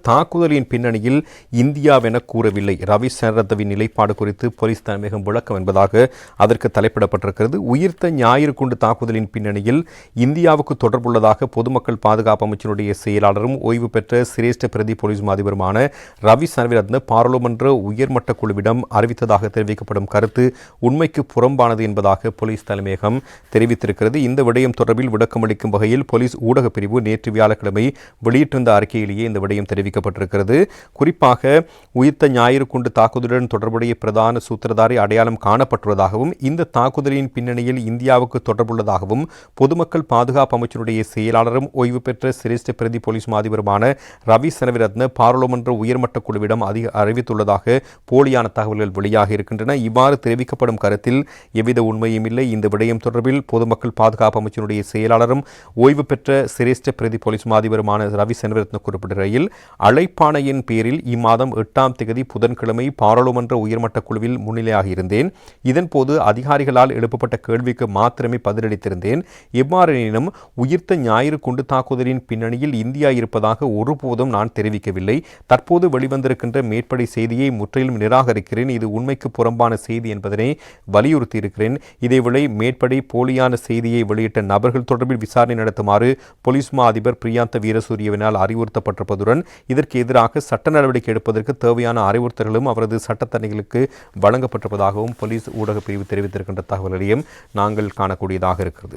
தாக்குதலின் பின்னணியில் இந்தியாவென கூறவில்லை. ரவி சரத்தவின் நிலைப்பாடு குறித்து போலீஸ் தலைமையகம் விளக்கம் என்பதாக அதற்கு தலைப்பிடப்பட்டிருக்கிறது. உயிர்த்த ஞாயிறு குண்டு தாக்குதலின் பின்னணியில் இந்தியாவுக்கு தொடர்புள்ளதாக பொதுமக்கள் பாதுகாப்பு அமைச்சருடைய செயலாளரும் ஓய்வு பெற்ற சிரேஷ்ட பிரதி போலீஸ் மாதிபருமான ரவி சரவிரத்ன பாராளுமன்ற உயர்மட்ட குழுவிடம் அறிவித்ததாக தெரிவிக்கப்படும் கருத்து உண்மைக்கு புறம்பானது என்பதாக போலீஸ் தலைமையகம் தெரிவித்திருக்கிறது. இந்த விடயம் தொடர்பில் விளக்கமளிக்கும் வகையில் போலீஸ் ஊடகப் பிரிவு நேற்று வியாழக்கிழமை வெளியிட்டிருந்த அறிக்கையிலேயே இந்த விடயம் தெரிவிக்கப்பட்டது. தெரிவிக்கப்பட்டிருக்கிறது குறிப்பாக உயிர்த்த ஞாயிறு குண்டு தாக்குதலுடன் தொடர்புடைய பிரதான சூத்திரதாரி அடையாளம் காணப்பட்டுள்ளதாகவும் இந்த தாக்குதலின் பின்னணியில் இந்தியாவுக்கு தொடர்புள்ளதாகவும் பொதுமக்கள் பாதுகாப்பு அமைச்சருடைய செயலாளரும் ஓய்வு பெற்ற சிரேஷ்ட பிரதி போலீஸ் மாதிபருமான ரவி செனவிரத்ன பாராளுமன்ற உயர்மட்ட குழுவிடம் அதிக அறிவித்துள்ளதாக போலியான தகவல்கள் வெளியாக இருக்கின்றன. இவ்வாறு தெரிவிக்கப்படும் கருத்தில் எவ்வித உண்மையும் இல்லை. இந்த விடயம் தொடர்பில் பொதுமக்கள் பாதுகாப்பு அமைச்சருடைய செயலாளரும் ஓய்வு பெற்ற சிரேஷ்ட பிரதி போலீஸ் மாதிபருமான ரவி செனவிரத்ன குறிப்பிடுகையில் அழைப்பாணையின் பேரில் இம்மாதம் எட்டாம் தேதி புதன்கிழமை பாராளுமன்ற உயர்மட்ட குழுவில் முன்னிலையாக இருந்தேன். இதன்போது அதிகாரிகளால் எழுப்பப்பட்ட கேள்விக்கு மாத்திரமே பதிலளித்திருந்தேன். எவ்வாறெனினும் உயிர்த்த ஞாயிறு குண்டு தாக்குதலின் பின்னணியில் இந்தியா இருப்பதாக ஒருபோதும் நான் தெரிவிக்கவில்லை. தற்போது வெளிவந்திருக்கின்ற மேற்படி செய்தியை முற்றிலும் நிராகரிக்கிறேன். இது உண்மைக்கு புறம்பான செய்தி என்பதனை வலியுறுத்தியிருக்கிறேன். இதேவேளை மேற்படி போலியான செய்தியை வெளியிட்ட நபர்கள் தொடர்பில் விசாரணை நடத்துமாறு போலீஸ் மா அதிபர் பிரியாந்த வீரசூரியவினால் அறிவுறுத்தப்பட்டிருப்பதுடன் இதற்கு எதிராக சட்ட நடவடிக்கை எடுப்பதற்கு தேவையான அறிவுறுத்தல்களும் அவரது சட்டத்தணிகளுக்கு வழங்கப்பட்டிருப்பதாகவும் போலீஸ் ஊடகப் பிரிவு தெரிவித்திருக்கின்ற தகவல்களையும் நாங்கள் காணக்கூடியதாக இருக்கிறது.